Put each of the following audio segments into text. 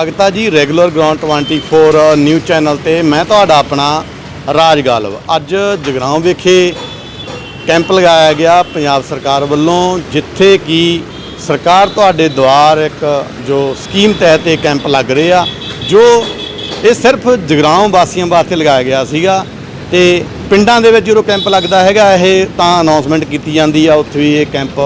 ਸਵਾਗਤ ਹੈ ਜੀ ਰੈਗੂਲਰ ਗਰਾਊਂਡ 24 ਨਿਊਜ਼ ਚੈਨਲ ਤੇ। ਮੈਂ ਤੁਹਾਡਾ ਆਪਣਾ ਰਾਜ ਗਾਲਵ। ਅੱਜ ਜਗਰਾਉਂ ਵਿਖੇ ਕੈਂਪ ਲਗਾਇਆ ਗਿਆ ਪੰਜਾਬ ਸਰਕਾਰ ਵੱਲੋਂ, ਜਿੱਥੇ ਕਿ ਸਰਕਾਰ ਤੁਹਾਡੇ ਦੁਆਰ ਇੱਕ ਜੋ ਸਕੀਮ ਤਹਿਤ ਇਹ ਕੈਂਪ ਲੱਗ ਰਹੇ ਆ, ਜੋ ਇਹ ਸਿਰਫ ਜਗਰਾਉਂ ਵਾਸੀਆਂ ਵਾਸਤੇ ਲਗਾਇਆ ਗਿਆ ਸੀਗਾ ਤੇ ਪਿੰਡਾਂ ਦੇ ਵਿੱਚ ਜਦੋਂ ਕੈਂਪ ਲੱਗਦਾ ਹੈਗਾ, ਇਹ ਤਾਂ ਅਨਾਉਂਸਮੈਂਟ ਕੀਤੀ ਜਾਂਦੀ ਆ, ਉੱਥੇ ਵੀ ਇਹ ਕੈਂਪ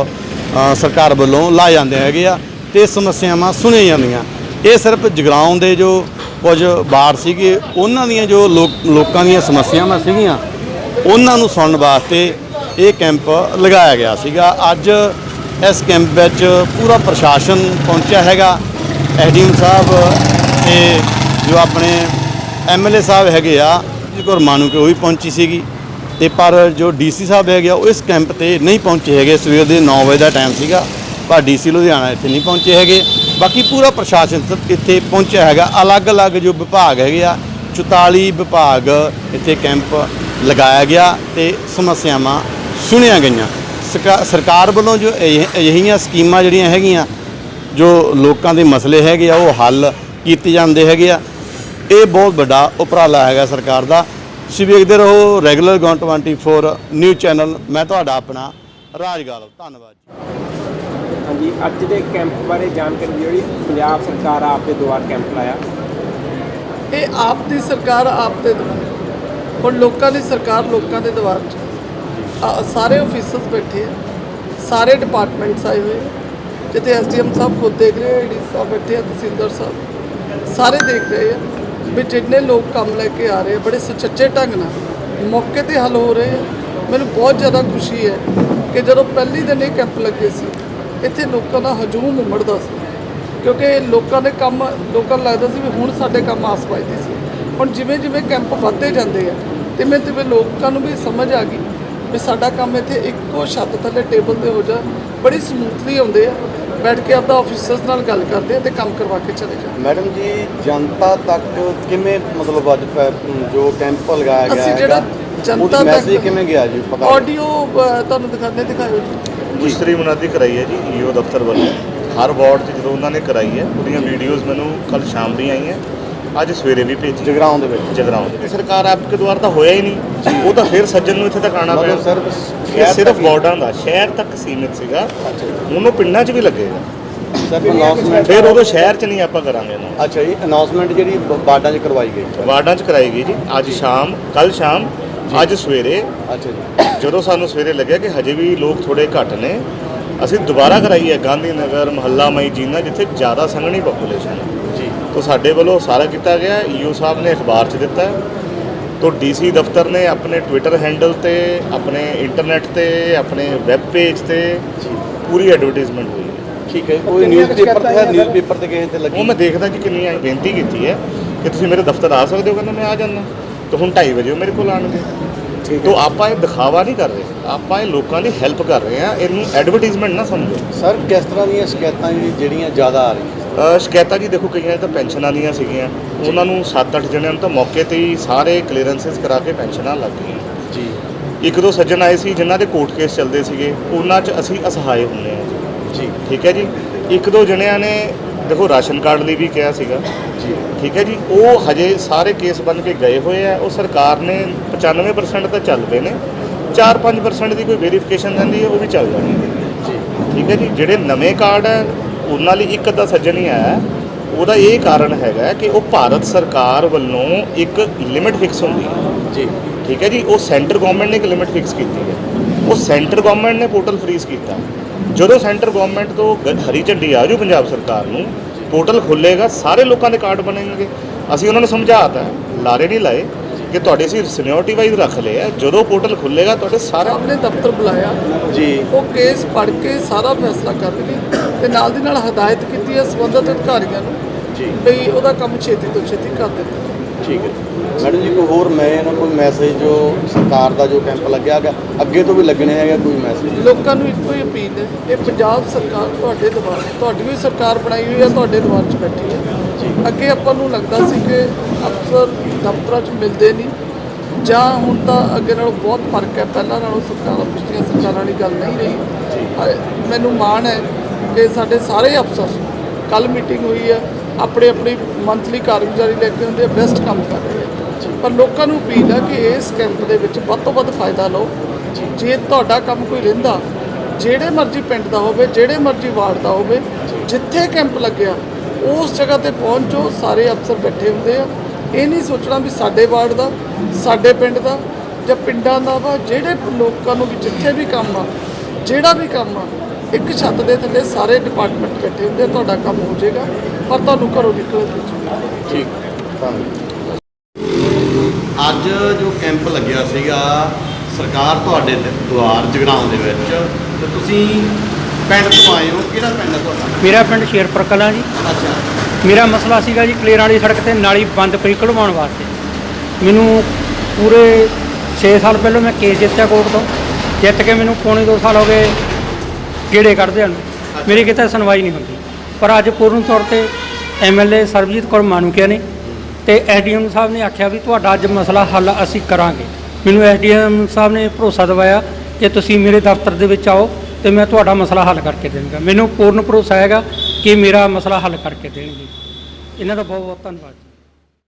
ਸਰਕਾਰ ਵੱਲੋਂ ਲਾਏ ਜਾਂਦੇ ਹੈਗੇ ਆ ਤੇ ਸਮੱਸਿਆਵਾਂ ਸੁਣੀਆਂ ਜਾਂਦੀਆਂ। ਇਹ ਸਿਰਫ ਜਗਰਾਉਂ ਦੇ ਜੋ ਕੁਝ ਬਾੜ ਸੀਗੇ, ਉਹਨਾਂ ਦੀਆਂ ਜੋ ਲੋਕਾਂ ਦੀਆਂ ਸਮੱਸਿਆਵਾਂ ਸੀਗੀਆਂ, ਉਹਨਾਂ ਨੂੰ ਸੁਣਨ ਵਾਸਤੇ ਇਹ ਕੈਂਪ ਲਗਾਇਆ ਗਿਆ ਸੀਗਾ। ਅੱਜ ਇਸ ਕੈਂਪ ਵਿੱਚ ਪੂਰਾ ਪ੍ਰਸ਼ਾਸਨ ਪਹੁੰਚਿਆ ਹੈਗਾ। ਐਸਡੀਐਮ ਸਾਹਿਬ ਤੇ ਜੋ ਆਪਣੇ ਐਮਐਲਏ ਸਾਹਿਬ ਹੈਗੇ ਆ ਜਿਕਰ ਮਾਨੂ ਕੇ ਉਹ ਵੀ ਪਹੁੰਚੀ ਸੀਗੀ। ਤੇ ਪਰ ਜੋ ਡੀਸੀ ਸਾਹਿਬ ਹੈਗੇ ਆ, ਉਹ ਇਸ ਕੈਂਪ ਤੇ ਨਹੀਂ ਪਹੁੰਚੇ ਹੈਗੇ। ਸਵੇਰ ਦੇ 9 ਵਜੇ ਦਾ ਟਾਈਮ ਸੀਗਾ। ਪਰ ਡੀਸੀ ਲੁਧਿਆਣਾ ਇੱਥੇ ਨਹੀਂ ਪਹੁੰਚੇ ਹੈਗੇ। ਬਾਕੀ ਪੂਰਾ ਪ੍ਰਸ਼ਾਸਨ ਸ- ਇੱਥੇ ਪਹੁੰਚਿਆ ਹੈਗਾ। ਅਲੱਗ-ਅਲੱਗ ਜੋ ਵਿਭਾਗ ਹੈਗੇ ਆ 44 ਵਿਭਾਗ ਇੱਥੇ ਕੈਂਪ ਲਗਾਇਆ ਗਿਆ ਤੇ ਸਮੱਸਿਆਵਾਂ ਸੁਣੀਆਂ ਗਈਆਂ। ਸਰਕਾ- ਸਰਕਾਰ ਵੱਲੋਂ ਜੋ ਇਹ- ਅਜਿਹੀਆਂ ਸਕੀਮਾਂ ਜਿਹੜੀਆਂ ਹੈਗੀਆਂ, ਜੋ ਲੋਕਾਂ ਦੇ ਮਸਲੇ ਹੈਗੇ ਆ, ਉਹ ਹੱਲ ਕੀਤੇ ਜਾਂਦੇ ਹੈਗੇ ਆ। ਇਹ ਬਹੁਤ ਵੱਡਾ ਉਪਰਾਲਾ ਹੈਗਾ ਸਰਕਾਰ ਦਾ। ਤੁਸੀਂ ਵੇਖਦੇ ਰਹੋ ਰੈਗੂਲਰ ਗੌਨ 24 ਨਿਊ ਚੈਨਲ। ਮੈਂ ਤੁਹਾਡਾ ਆਪਣਾ ਰਾਜ ਗਾਲਵ। ਧੰਨਵਾਦ ਜੀ। ਹਾਂਜੀ, ਅੱਜ ਦੇ ਕੈਂਪ ਬਾਰੇ ਜਾਣਕਾਰੀ ਦਿਓ ਜੀ। ਪੰਜਾਬ ਸਰਕਾਰ ਆਪ ਦੇ ਦੁਆਰ ਕੈਂਪ ਲਾਇਆ। ਇਹ ਆਪ ਦੀ ਸਰਕਾਰ ਆਪ ਦੇ ਦੁਆਰ। ਹੁਣ ਲੋਕਾਂ ਦੀ ਸਰਕਾਰ ਲੋਕਾਂ ਦੇ ਦੁਆਰ 'ਚ। ਸਾਰੇ ਆਫੀਸਰਸ ਬੈਠੇ ਆ। ਸਾਰੇ ਡਿਪਾਰਟਮੈਂਟਸ ਆਏ ਹੋਏ ਆ। ਜਿੱਥੇ ਐਸਡੀਐਮ ਸਾਹਿਬ ਖੁਦ ਦੇਖ ਰਹੇ ਆ, ਡੀ ਸਾਹਿਬ ਬੈਠੇ ਆ, ਤਹਿਸੀਲਦਾਰ ਸਾਹਿਬ। ਸਾਰੇ ਦੇਖ ਰਹੇ ਆ ਵੀ ਜਿੰਨੇ ਲੋਕ ਕੰਮ ਲੈ ਕੇ ਆ ਰਹੇ ਬੜੇ ਸੁਚੱਜੇ ਢੰਗ ਨਾਲ। ਮੌਕੇ ਤੇ ਹੱਲ ਹੋ ਰਹੇ ਆ। ਮੈਨੂੰ ਬਹੁਤ ਜ਼ਿਆਦਾ ਖੁਸ਼ੀ ਹੈ ਕਿ ਜਦੋਂ ਪਹਿਲੀ ਦਿਨ ਇਹ ਕੈਂਪ ਲੱਗੇ ਸੀ ਇੱਥੇ ਲੋਕਾਂ ਦਾ ਹਜੂਮ ਉਮੜਦਾ ਸੀ। ਕਿਉਂਕਿ ਲੋਕਾਂ ਦੇ ਕੰਮ ਲੋਕਾਂ ਨੂੰ ਲੱਗਦਾ ਸੀ ਵੀ ਹੁਣ ਸਾਡੇ ਕੰਮ ਆਸ ਵੱਜਦੀ ਸੀ। ਹੁਣ ਜਿਵੇਂ ਜਿਵੇਂ ਕੈਂਪ ਵੱਧਦੇ ਜਾਂਦੇ ਆ ਤਿਵੇਂ ਤਿਵੇਂ ਲੋਕਾਂ ਨੂੰ ਵੀ ਸਮਝ ਆ ਗਈ ਵੀ ਸਾਡਾ ਕੰਮ ਇੱਥੇ ਇੱਕੋ ਛੱਤ ਥੱਲੇ ਟੇਬਲ ਤੇ ਹੋ ਜਾ ਬੜੀ ਸਮੂਥਲੀ ਆਉਂਦੇ ਆ ਬੈਠ ਕੇ ਆਪਦਾ ਆਫੀਸਰਸ ਨਾਲ ਗੱਲ ਕਰਦੇ ਆ ਤੇ ਕੰਮ ਕਰਵਾ ਕੇ ਚਲੇ ਜਾਂਦੇ ਮੈਡਮ ਜੀ ਜਨਤਾ ਤੱਕ ਕਿਵੇਂ ਮਤਲਬ ਅੱਜ ਜੋ ਕੈਂਪ ਲਗਾਇਆ ਗਿਆ ਅਸੀਂ ਜਿਹੜਾ ਜਨਤਾ ਮੈਸੇਜ ਤੱਕ- ਕਿਵੇਂ ਗਿਆ ਜੀ? ਪਤਾ ਆਡੀਓ ਤੁਹਾਨੂੰ ਦਿਖਾਣੇ ਦਿਖਾਇਓ ਜੀ। ਦੂਸਰੀ ਮੁਨਾਦੀ ਕਰਾਈ ਹੈ ਜੀ ਈਓ ਦਫ਼ਤਰ ਵੱਲੋਂ। ਹਰ ਵਾਰਡ 'ਚ ਜਦੋਂ ਉਹਨਾਂ ਨੇ ਕਰਾਈ ਹੈ ਉਹਦੀਆਂ ਵੀਡੀਓਜ਼ ਮੈਨੂੰ ਕੱਲ ਸ਼ਾਮ ਦੀ ਆਈਆਂ। ਅੱਜ ਸਵੇਰੇ ਵੀ ਭੇਜੀ ਜਗਰਾਉਂ ਦੇ ਵਿੱਚ। ਜਗਰਾਉਂ ਦੀ ਸਰਕਾਰ ਆਪਕੇ ਦੁਆਰ ਤਾਂ ਹੋਇਆ ਹੀ ਨਹੀਂ। ਉਹ ਤਾਂ ਫਿਰ ਸੱਜਣ ਨੂੰ ਇੱਥੇ ਤੱਕ ਆਉਣਾ ਪਿਆ। ਮਤਲਬ ਸਿਰਫ ਇਹ ਸਿਰਫ ਵਾਰਡਾਂ ਦਾ ਸ਼ਹਿਰ ਤੱਕ ਸੀਮਿਤ ਸੀਗਾ। ਉਹਨੂੰ ਪਿੰਡਾਂ 'ਚ ਵੀ ਲੱਗੇਗਾ। ਸਿਰਫ ਅਨਾਉਂਸਮੈਂਟ ਫਿਰ ਉਦੋਂ ਸ਼ਹਿਰ 'ਚ ਨਹੀਂ ਆਪਾਂ ਕਰਾਂਗੇ ਇਹਨੂੰ ਅੱਛਾ ਜੀ ਅਨਾਉਂਸਮੈਂਟ ਜਿਹੜੀ ਬ- ਬਾਰਡਾਂ 'ਚ ਕਰਵਾਈ ਗਈ। ਵਾਰਡਾਂ 'ਚ ਕਰਾਈ ਗਈ ਜੀ। ਅੱਜ ਸ਼ਾਮ ਕੱਲ ਸ਼ਾਮ ਅੱਜ ਸਵੇਰੇ ਅੱਛਾ ਜੀ। ਜਦੋਂ ਸਾਨੂੰ ਸਵੇਰੇ ਲੱਗਿਆ ਕਿ ਹਜੇ ਵੀ ਲੋਕ ਥੋੜੇ ਘੱਟ ਨੇ ਅਸੀਂ ਦੁਬਾਰਾ ਕਰਾਈ ਹੈ ਗਾਂਧੀ ਨਗਰ ਮਹੱਲਾ ਮਈ ਜੀਨਾ ਜਿੱਥੇ ਜ਼ਿਆਦਾ ਸੰਘਣੀ ਪੋਪੂਲੇਸ਼ਨ ਹੈ। ਜੀ। ਤੋਂ ਸਾਡੇ ਵੱਲੋਂ ਸਾਰਾ ਕੀਤਾ ਗਿਆ ਈਓ ਸਾਹਿਬ ਨੇ ਅਖਬਾਰ 'ਚ ਦਿੱਤਾ ਹੈ। ਤੋਂ ਡੀਸੀ ਦਫ਼ਤਰ ਨੇ ਆਪਣੇ ਟਵਿੱਟਰ ਹੈਂਡਲ ਤੇ ਆਪਣੇ ਇੰਟਰਨੈਟ ਤੇ ਆਪਣੇ ਵੈਬ ਪੇਜ ਤੇ ਪੂਰੀ ਐਡਵਰਟਾਈਜ਼ਮੈਂਟ ਹੋਈ ਹੈ। ਠੀਕ ਹੈ ਕੋਈ ਨਿਊਜ਼ਪੇਪਰ ਤੇ ਹੈ ਨਿਊਜ਼ਪੇਪਰ ਤੇ? ਕਿਸੇ ਤੇ ਲੱਗੀ? ਉਹ ਮੈਂ ਦੇਖਦਾ ਜੀ ਕਿੰਨੀ ਬੇਨਤੀ ਕੀਤੀ ਹੈ ਕਿ ਤੁਸੀਂ ਮੇਰੇ ਦਫ਼ਤਰ ਆ ਸਕਦੇ ਹੋ? ਕਹਿੰਦਾ ਮੈਂ ਆ ਜਾਂਦਾ। ਤਾਂ ਹੁਣ 2:30 ਵਜੇ ਉਹ ਮੇਰੇ ਕੋਲ ਆਣਗੇ ਤੋਂ ਆਪਾਂ ਇਹ ਦਿਖਾਵਾ ਨਹੀਂ ਕਰ ਰਹੇ। ਆਪਾਂ ਇਹ ਲੋਕਾਂ ਦੀ ਹੈਲਪ ਕਰ ਰਹੇ ਹਾਂ। ਇਹਨੂੰ ਐਡਵਰਟਾਈਜ਼ਮੈਂਟ ਨਾ ਸਮਝੋ। ਸਰ ਕਿਸ ਤਰ੍ਹਾਂ ਦੀਆਂ ਸ਼ਿਕਾਇਤਾਂ ਜੀ ਜਿਹੜੀਆਂ ਜ਼ਿਆਦਾ ਆ ਰਹੀਆਂ? ਅ, ਸ਼ਿਕਾਇਤਾਂ ਜੀ ਦੇਖੋ ਕਈਆਂ ਤਾਂ ਪੈਨਸ਼ਨਾਂ ਦੀਆਂ ਸੀਗੀਆਂ। ਉਹਨਾਂ ਨੂੰ 7-8 ਜਣਿਆਂ ਨੂੰ ਤਾਂ ਮੌਕੇ ਤੇ ਹੀ ਸਾਰੇ ਕਲੀਅਰੈਂਸਸ ਕਰਾ ਕੇ ਪੈਨਸ਼ਨਾਂ ਲੱਗ ਗਈਆਂ। ਜੀ। ਇੱਕ ਦੋ ਸੱਜਣ ਆਏ ਸੀ ਜਿਨ੍ਹਾਂ ਦੇ ਕੋਰਟ ਕੇਸ ਚੱਲਦੇ ਸੀਗੇ। ਉਹਨਾਂ 'ਚ ਅਸੀਂ ਅਸਹਾਏ ਹੁੰਦੇ ਹਾਂ ਜੀ। ਜੀ। ਠੀਕ ਹੈ ਜੀ। ਇੱਕ ਦੋ ਜਣਿਆਂ ਨੇ ਦੇਖੋ ਰਾਸ਼ਨ ਕਾਰਡ ਲਈ ਵੀ ਕਿਹਾ ਸੀਗਾ। ਜੀ। ਠੀਕ ਹੈ ਜੀ ਉਹ ਹਜੇ ਸਾਰੇ ਕੇਸ ਬਣ ਕੇ ਗਏ ਹੋਏ ਆ। ਉਹ ਸਰਕਾਰ ਨੇ 95% ਤਾਂ ਚੱਲ ਪਏ ਨੇ। 4-5% ਦੀ ਕੋਈ ਵੈਰੀਫਿਕੇਸ਼ਨ ਰਹਿੰਦੀ ਹੈ ਉਹ ਵੀ ਚੱਲ ਜਾਣੀ ਹੈ। ਜੀ। ਠੀਕ ਹੈ ਜੀ ਜਿਹੜੇ ਨਵੇਂ ਕਾਰਡ ਹੈ ਉਹਨਾਂ ਲਈ ਇੱਕ ਅੱਧਾ ਸੱਜਣ ਹੀ ਆਇਆ। ਉਹਦਾ ਇਹ ਕਾਰਨ ਹੈਗਾ ਕਿ ਉਹ ਭਾਰਤ ਸਰਕਾਰ ਵੱਲੋਂ ਇੱਕ ਲਿਮਿਟ ਫਿਕਸ ਹੁੰਦੀ ਹੈ। ਜੀ। ਠੀਕ ਹੈ ਜੀ ਉਹ ਸੈਂਟਰ ਗਵਰਨਮੈਂਟ ਨੇ ਇੱਕ ਲਿਮਿਟ ਫਿਕਸ ਕੀਤੀ ਹੈ। ਉਹ ਸੈਂਟਰ ਗਵਰਨਮੈਂਟ ਨੇ ਪੋਰਟਲ ਫ੍ਰੀਜ਼ ਕੀਤਾ। ਜਦੋਂ ਸੈਂਟਰ ਗਵਰਨਮੈਂਟ ਤੋਂ ਹਰੀ ਝੰਡੀ ਆ ਜੂ ਪੰਜਾਬ ਸਰਕਾਰ ਨੂੰ ਪੋਰਟਲ ਖੁੱਲੇਗਾ ਸਾਰੇ ਲੋਕਾਂ ਦੇ ਕਾਰਡ ਬਣਨਗੇ। ਅਸੀਂ ਉਹਨਾਂ ਨੂੰ ਸਮਝਾਤਾ ਲਾਰੇ ਨਹੀਂ ਲਾਏ ਕਿ ਤੁਹਾਡੇ ਅਸੀਂ ਸੀਨੀਅਰਟੀ ਵਾਈਜ਼ ਰੱਖ ਲਏ ਆ ਜਦੋਂ ਪੋਰਟਲ ਖੁੱਲੇਗਾ ਤੁਹਾਡੇ ਸਾਰੇ ਨੇ ਦਫ਼ਤਰ ਬੁਲਾਇਆ। ਜੀ। ਉਹ ਕੇਸ ਪੜ੍ਹ ਕੇ ਸਾਰਾ ਫੈਸਲਾ ਕਰਨਗੇ ਤੇ ਨਾਲ ਦੀ ਨਾਲ ਹਦਾਇਤ ਕੀਤੀ ਹੈ ਸੰਬੰਧਿਤ ਅਧਿਕਾਰੀਆਂ ਨੂੰ ਜੀ। ਬਈ ਉਹਦਾ ਕੰਮ ਛੇਤੀ ਤੋਂ ਛੇਤੀ ਕਰ ਦਿੱਤਾ ਠੀਕ ਹੈ। ਮੈਡਮ ਜੀ ਕੋਈ ਹੋਰ ਮੈਂ ਨਾ ਕੋਈ ਮੈਸੇਜ ਜੋ ਸਰਕਾਰ ਦਾ ਜੋ ਕੈਂਪ ਲੱਗਿਆ ਹੈਗਾ ਅੱਗੇ ਤੋਂ ਵੀ ਲੱਗਣੇ ਹੈਗਾ ਕੋਈ ਮੈਸੇਜ ਲੋਕਾਂ ਨੂੰ ਇੱਕੋ ਹੀ ਅਪੀਲ ਹੈ ਇਹ ਪੰਜਾਬ ਸਰਕਾਰ ਤੁਹਾਡੇ ਦਬਾਅ ਤੁਹਾਡੀ ਵੀ ਸਰਕਾਰ ਬਣਾਈ ਹੋਈ ਹੈ ਤੁਹਾਡੇ ਦਬਾਅ 'ਚ ਬੈਠੀ ਹੈ। ਜੀ। ਅੱਗੇ ਆਪਾਂ ਨੂੰ ਲੱਗਦਾ ਸੀ ਕਿ ਅਫਸਰ ਦਫ਼ਤਰਾਂ 'ਚ ਮਿਲਦੇ ਨਹੀਂ ਜਾਂ ਹੁਣ ਤਾਂ ਅੱਗੇ ਨਾਲੋਂ ਬਹੁਤ ਫ਼ਰਕ ਹੈ। ਪਹਿਲਾਂ ਨਾਲੋਂ ਸਰਕਾਰਾਂ ਪਿਛਲੀਆਂ ਸਰਕਾਰਾਂ ਵਾਲੀ ਗੱਲ ਨਹੀਂ ਰਹੀ। ਮੈਨੂੰ ਮਾਣ ਹੈ ਕਿ ਸਾਡੇ ਸਾਰੇ ਅਫਸਰ ਕੱਲ ਮੀਟਿੰਗ ਹੋਈ ਹੈ ਆਪਣੇ ਆਪਣੀ ਮੰਥਲੀ ਕਾਰਗੁਜ਼ਾਰੀ ਲੈ ਕੇ ਹੁੰਦੇ ਬੈਸਟ ਕੰਮ ਕਰ ਰਹੇ ਆ। ਪਰ ਲੋਕਾਂ ਨੂੰ ਅਪੀਲ ਆ ਕਿ ਇਸ ਕੈਂਪ ਦੇ ਵਿੱਚ ਵੱਧ ਤੋਂ ਵੱਧ ਫਾਇਦਾ ਲਓ। ਜੇ। ਤੁਹਾਡਾ ਕੰਮ ਕੋਈ ਰਹਿੰਦਾ ਜਿਹੜੇ ਮਰਜ਼ੀ ਪਿੰਡ ਦਾ ਹੋਵੇ ਜਿਹੜੇ ਮਰਜ਼ੀ ਵਾਰਡ ਦਾ ਹੋਵੇ ਜਿੱਥੇ ਕੈਂਪ ਲੱਗਿਆ ਉਸ ਜਗ੍ਹਾ ਤੇ ਪਹੁੰਚੋ ਸਾਰੇ ਅਫਸਰ ਬੈਠੇ ਹੁੰਦੇ ਆ। ਇਹ ਨਹੀਂ ਸੋਚਣਾ ਵੀ ਸਾਡੇ ਵਾਰਡ ਦਾ ਸਾਡੇ ਪਿੰਡ ਦਾ ਜਾਂ ਪਿੰਡਾਂ ਦਾ ਵਾ ਜਿਹੜੇ ਲੋਕਾਂ ਨੂੰ ਵੀ ਜਿੱਥੇ ਵੀ ਕੰਮ ਆ ਜਿਹੜਾ ਵੀ ਕੰਮ ਆ ਇੱਕ ਛੱਤ ਦੇ ਥੱਲੇ ਸਾਰੇ ਡਿਪਾਰਟਮੈਂਟ ਬੈਠੇ ਹੁੰਦੇ ਤੁਹਾਡਾ ਕੰਮ ਹੋ ਜਾਏਗਾ ਪਰ ਤੁਹਾਨੂੰ ਘਰੋਂ ਨਿਕਲਣ ਦੀ ਜ਼ਰੂਰਤ ਨਹੀਂ। ਠੀਕ। ਅੱਜ ਜੋ ਕੈਂਪ ਲੱਗਿਆ ਸੀਗਾ ਸਰਕਾਰ ਤੁਹਾਡੇ ਦੇ ਦੁਆਰ ਜਗਰਾਉਂ ਦੇ ਵਿੱਚ ਤੇ ਤੁਸੀਂ ਪਿੰਡ ਤੋਂ ਆਏ ਹੋ ਕਿਹੜਾ ਪਿੰਡ ਹੈ ਤੁਹਾਡਾ? ਮੇਰਾ ਪਿੰਡ ਸ਼ੇਰਪੁਰ ਕਲਾਂ ਜੀ। ਅੱਛਾ। ਮੇਰਾ ਮਸਲਾ ਸੀਗਾ ਜੀ ਕਲੇਰਾਂ ਵਾਲੀ ਸੜਕ ਤੇ ਨਾਲੀ ਬੰਦ ਪਈ ਕਢਵਾਉਣ ਵਾਸਤੇ। ਮੈਨੂੰ ਪੂਰੇ 6 ਸਾਲ ਪਹਿਲਾਂ ਮੈਂ ਕੇਸ ਜਿੱਤਿਆ ਕੋਰਟ ਤੋਂ। ਜਿੱਤ ਕੇ ਮੈਨੂੰ ਪੌਣੇ 2 ਸਾਲ ਹੋ ਗਏ ਗੇੜੇ ਕੱਢਦੇ ਹਨ। ਮੇਰੀ ਕਿਤੇ ਸੁਣਵਾਈ ਨਹੀਂ ਹੁੰਦੀ। ਪਰ ਅੱਜ ਪੂਰਨ ਤੌਰ ਤੇ ਐਮਐਲਏ ਸਰਬਜੀਤ ਕੌਰ ਮਾਨੂਕਿਆ ਨੇ ਤੇ ਐਸਡੀਐਮ ਸਾਹਿਬ ਨੇ ਆਖਿਆ ਵੀ ਤੁਹਾਡਾ ਅੱਜ ਮਸਲਾ ਹੱਲ ਅਸੀਂ ਕਰਾਂਗੇ। ਮੈਨੂੰ ਐਸਡੀਐਮ ਸਾਹਿਬ ਨੇ ਭਰੋਸਾ ਦਿਵਾਇਆ ਕਿ ਤੁਸੀਂ ਮੇਰੇ ਦਫ਼ਤਰ ਦੇ ਵਿੱਚ ਆਓ ਤੇ ਮੈਂ ਤੁਹਾਡਾ ਮਸਲਾ ਹੱਲ ਕਰਕੇ ਦੇਵਾਂਗਾ। ਮੈਨੂੰ ਪੂਰਨ ਭਰੋਸਾ ਹੈਗਾ ਕਿ ਮੇਰਾ ਮਸਲਾ ਹੱਲ ਕਰਕੇ ਦੇਣਗੇ। ਇਹਨਾਂ ਦਾ ਬਹੁਤ ਬਹੁਤ ਧੰਨਵਾਦ।